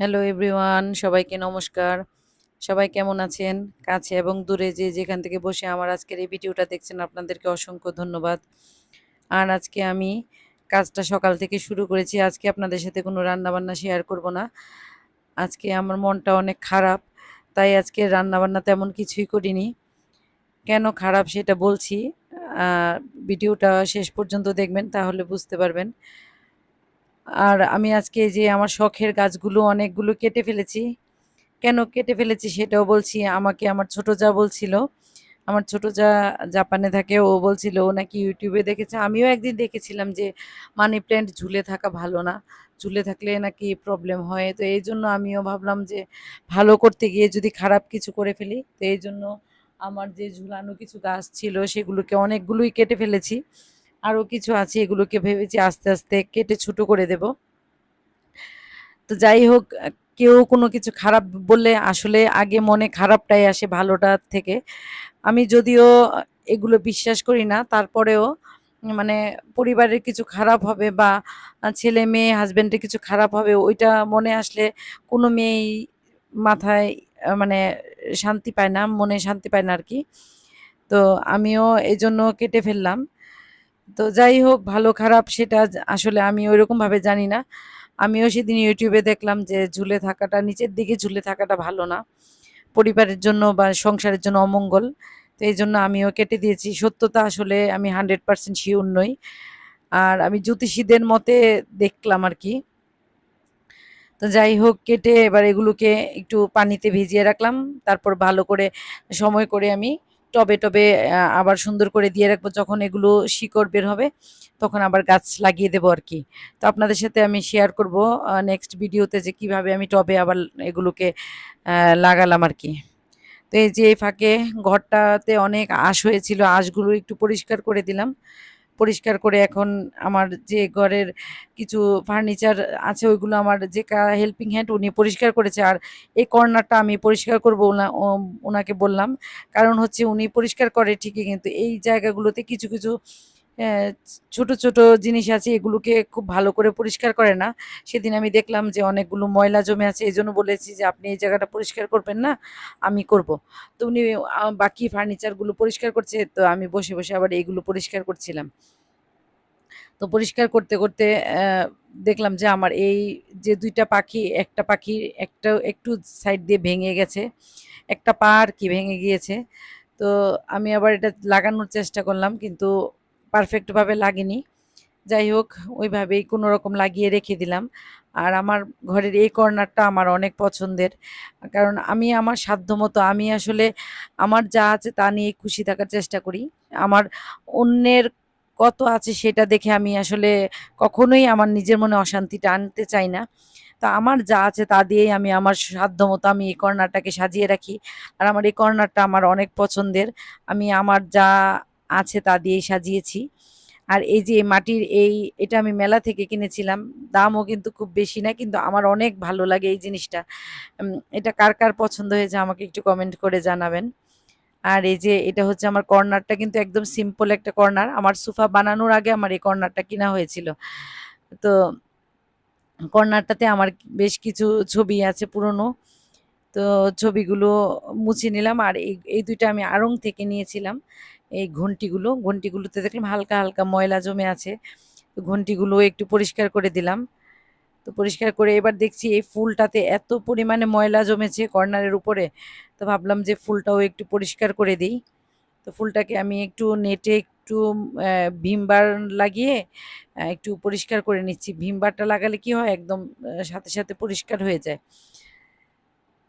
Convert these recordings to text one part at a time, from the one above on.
Hello everyone সবাইকে নমস্কার। সবাই কেমন আছেন? কাছে এবং দূরে যে যেখান থেকে বসে আমার আজকের এই ভিডিওটা দেখছেন, আপনাদেরকে অসংখ্য ধন্যবাদ। আর আজকে আমি কাজটা সকাল থেকে শুরু করেছি। আজকে আপনাদের সাথে কোনো রান্নাবান্না শেয়ার করব না। আজকে আমার মনটা অনেক খারাপ, তাই আজকে রান্নাবান্না তেমন কিছুই করিনি। কেন খারাপ সেটা বলছি। ভিডিওটা শেষ পর্যন্ত দেখবেন, তাহলে বুঝতে পারবেন। আর আমি আজকে যে আমার শখের গাছগুলো অনেকগুলো কেটে ফেলেছি, কেন কেটে ফেলেছি সেটাও বলছি। আমাকে আমার ছোট যা বলছিল, আমার ছোট যা জাপানে থাকে ও বলছিল, ও নাকি ইউটিউবে দেখেছে। আমিও একদিন দেখেছিলাম যে মানি প্ল্যান্ট ঝুলে থাকা ভালো না, ঝুলে থাকলে নাকি প্রবলেম হয়। তো এই জন্য আমিও ভাবলাম যে ভালো করতে গিয়ে যদি খারাপ কিছু করে ফেলি, তো এই জন্য আমার যে ঝুলানো কিছু গাছ ছিল সেগুলোকে অনেকগুলোই কেটে ফেলেছি। আরও কিছু আছে এগুলোকে ভেবেছি আস্তে আস্তে কেটে ছোটো করে দেব। তো যাই হোক, কেউ কোনো কিছু খারাপ বললে আসলে আগে মনে খারাপটাই আসে ভালোটার থেকে। আমি যদিও এগুলো বিশ্বাস করি না, তারপরেও মানে পরিবারের কিছু খারাপ হবে বা ছেলে মেয়ে হাজব্যান্ডের কিছু খারাপ হবে, ওইটা মনে আসলে কোনো মেয়েই মাথায় মানে শান্তি পায় না, মনে শান্তি পায় না আর কি। তো আমিও এই জন্য কেটে ফেললাম। তো যাই হোক, ভালো খারাপ সেটা আসলে আমি ওইরকমভাবে জানি না। আমিও সেদিন ইউটিউবে দেখলাম যে ঝুলে থাকাটা, নিচের দিকে ঝুলে থাকাটা ভালো না। পরিবারের জন্য বা সংসারের জন্য অমঙ্গল। তো এই জন্য আমিও কেটে দিয়েছি। সত্যতা আসলে আমি হান্ড্রেড পার্সেন্ট শিওর নই। আর আমি জ্যোতিষীদের মতে দেখলাম আর কি। তো যাই হোক, কেটে এবার এগুলোকে একটু পানিতে ভিজিয়ে রাখলাম। তারপর ভালো করে সময় করে আমি টবে টবে আবার সুন্দর করে দিয়ে রাখব। যখন এগুলো শিকড় বের হবে, তখন আবার গাছ লাগিয়ে দেবো আর কি। তো আপনাদের সাথে আমি শেয়ার করব নেক্সট ভিডিওতে যে কীভাবে আমি টবে আবার এগুলোকে লাগালাম আর কি। তো এই যে এই ফাঁকে ঘরটাতে অনেক আঁশ হয়েছিল, আঁশগুলো একটু পরিষ্কার করে দিলাম। পরিষ্কার করে এখন আমার যে ঘরের কিছু ফার্নিচার আছে, ওইগুলো আমার যে হেল্পিং হ্যান্ড উনি পরিষ্কার করেছে। আর এই কর্নারটা আমি পরিষ্কার করব ওনা- ওনাকে বললাম। কারণ হচ্ছে উনি পরিষ্কার করে ঠিকই, কিন্তু এই জায়গাগুলোতে কিছু কিছু ছোট ছোট জিনিস আছে, এগুলোকে খুব ভালো করে পরিষ্কার করে না। সেদিন আমি দেখলাম যে অনেকগুলো ময়লা জমে আছে এই জন্য বলেছি যে, আপনি এই জায়গাটা পরিষ্কার করবেন না, আমি করব। তো উনি বাকি ফার্নিচারগুলো পরিষ্কার করছে, তো আমি বসে বসে আবার এইগুলো পরিষ্কার করছিলাম। তো পরিষ্কার করতে করতে দেখলাম যে আমার এই যে দুইটা পাখি, একটা পাখি একটা একটু সাইড দিয়ে ভেঙে গেছে, একটা পা আর কি ভেঙে গিয়েছে। তো আমি আবার এটা লাগানোর চেষ্টা করলাম, কিন্তু পারফেক্টভাবে লাগেনি। যাই হোক, ওইভাবেই কোনো রকম লাগিয়ে রেখে দিলাম। আর আমার ঘরের এই কর্নারটা আমার অনেক পছন্দের। কারণ আমি আমার সাধ্যমতো আমি আসলে আমার যা আছে তা নিয়ে খুশি থাকার চেষ্টা করি। আমার অন্যের কত আছে সেটা দেখে আমি আসলে কখনোই আমার নিজের মনে অশান্তিটা আনতে চাই না। তো আমার যা আছে তা দিয়েই আমি আমার সাধ্যমতো আমি এই কর্নারটাকে সাজিয়ে রাখি। আর আমার এই কর্নারটা আমার অনেক পছন্দের। আমি আমার যা আছে তা দিয়েই সাজিয়েছি। আর এই যে মাটির এই, এটা আমি মেলা থেকে কিনেছিলাম, দামও কিন্তু খুব বেশি না, কিন্তু আমার অনেক ভালো লাগে এই জিনিসটা। এটা কার কার পছন্দ হয়েছে আমাকে একটু কমেন্ট করে জানাবেন। আর এই যে এটা হচ্ছে আমার কর্নারটা কিন্তু একদম সিম্পল একটা কর্নার। আমার সোফা বানানোর আগে আমার এই কর্নারটা কিনা হয়েছিল। তো কর্নারটাতে আমার বেশ কিছু ছবি আছে পুরনো। তো ছবিগুলো মুছে নিলাম। আর এই এই দুইটা আমি আড়ং থেকে নিয়েছিলাম। এই ঘন্টিগুলো ঘন্টিগুলোতে দেখলাম হালকা হালকা ময়লা জমে আছে। তো ঘন্টিগুলো একটু পরিষ্কার করে দিলাম। তো পরিষ্কার করে এবার দেখছি এই ফুলটাতে এত পরিমাণে ময়লা জমেছে কর্নারের উপরে। তো ভাবলাম যে ফুলটাও একটু পরিষ্কার করে দিই। তো ফুলটাকে আমি একটু নেটে একটু আহ, ভীম বার লাগিয়ে একটু পরিষ্কার করে নিচ্ছি। ভীম বারটা লাগালে কি হয়? একদম সাথে সাথে পরিষ্কার হয়ে যায়।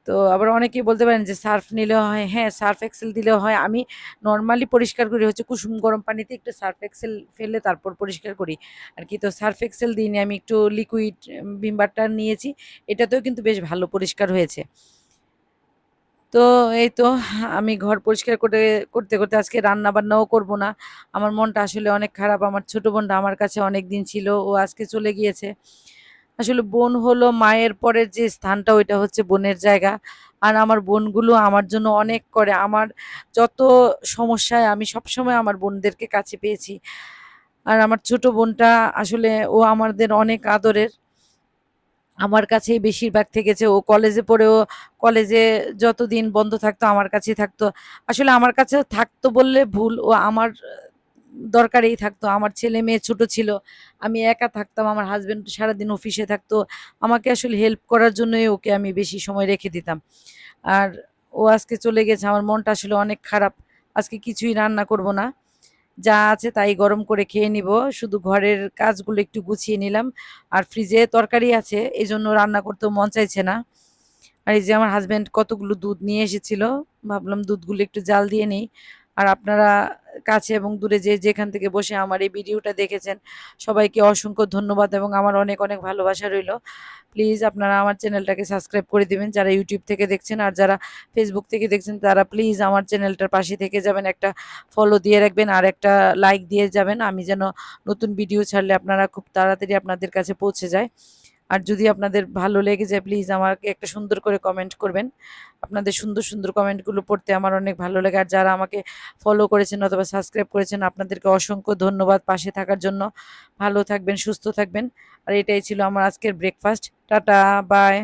তো আবার অনেকেই বলতে পারেন যে সার্ফ নিলেও হয় হ্যাঁ সার্ফ এক্সেল দিলেও হয়। আমি নর্মালি পরিষ্কার করি, হচ্ছে কুসুম গরম পানিতে একটু সার্ফ এক্সেল ফেলে তারপর পরিষ্কার করি। আর কি, তো সার্ফ এক্সেল দিইনি, আমি একটু লিকুইড ভিমবারটা নিয়েছি, এটাতেও কিন্তু বেশ ভালো পরিষ্কার হয়েছে। তো এই তো, আমি ঘর পরিষ্কার করে, করতে করতে আজকে রান্না বান্নাও করব না। আমার মনটা আসলে অনেক খারাপ, আমার ছোটো বোনটা আমার কাছে অনেক দিন ছিল, ও আজকে চলে গিয়েছে। আসলে বোন হলো মায়ের পরের যে স্থানটা, ওইটা হচ্ছে বোনের জায়গা। আর আমার বোনগুলো আমার জন্য অনেক করে। আমার যত সমস্যায় আমি সবসময় আমার বোনদেরকে কাছে পেয়েছি। আর আমার ছোট বোনটা আসলে ও আমাদের অনেক আদরের। আমার কাছেই বেশিরভাগ থেকেছে। ও কলেজে পড়েও, কলেজে যতদিন বন্ধ থাকতো, আমার কাছেই থাকতো। আসলে আমার কাছে থাকতো বললে ভুল। ও আমার দরকারেই থাকতো। আমার ছেলে মেয়ে ছোট ছিল, আমি একা থাকতাম, আমার হাজবেন্ড সারাদিন অফিসে থাকতো। আমাকে আসলে হেল্প করার জন্যই ওকে আমি বেশি সময় রেখে দিতাম। আর ও আজকে চলে গেছে, আমার মনটা আসলে অনেক খারাপ। আজকে কিছুই রান্না করব না। যা আছে তাই গরম করে খেয়ে নিব। শুধু ঘরের কাজগুলো একটু গুছিয়ে নিলাম। আর ফ্রিজে তরকারি আছে এই জন্য রান্না করতেও মন চাইছে না। আর এই যে আমার হাজব্যান্ড কতগুলো দুধ নিয়ে এসেছিল, ভাবলাম দুধগুলো একটু জাল দিয়ে নিই। আর আপনারা কাছে এবং দূরে যে যেখান থেকে বসে আমার এই ভিডিওটা দেখেছেন, সবাইকে অসংখ্য ধন্যবাদ এবং আমার অনেক অনেক ভালোবাসা রইল। প্লিজ আপনারা আমার চ্যানেলটাকে সাবস্ক্রাইব করে দিবেন, যারা ইউটিউব থেকে দেখছেন আর যারা ফেসবুক থেকে দেখছেন, তারা প্লিজ আমার চ্যানেলটার পাশে থেকে যাবেন, একটা ফলো দিয়ে রাখবেন আর একটা লাইক দিয়ে যাবেন। আমি যেন নতুন ভিডিও ছাড়লে আপনারা খুব তাড়াতাড়ি আপনাদের কাছে পৌঁছে যায়। আর যদি আপনাদের ভালো লেগে যায় প্লিজ আমাকে একটা সুন্দর করে কমেন্ট করবেন। আপনাদের সুন্দর সুন্দর কমেন্টগুলো পড়তে আমার অনেক ভালো লাগে। আর যারা আমাকে ফলো করেছেন অথবা সাবস্ক্রাইব করেছেন, আপনাদেরকে অসংখ্য ধন্যবাদ পাশে থাকার জন্য। ভালো থাকবেন, সুস্থ থাকবেন। আর এটাই ছিল আমার আজকের ব্রেকফাস্ট টাটা বাই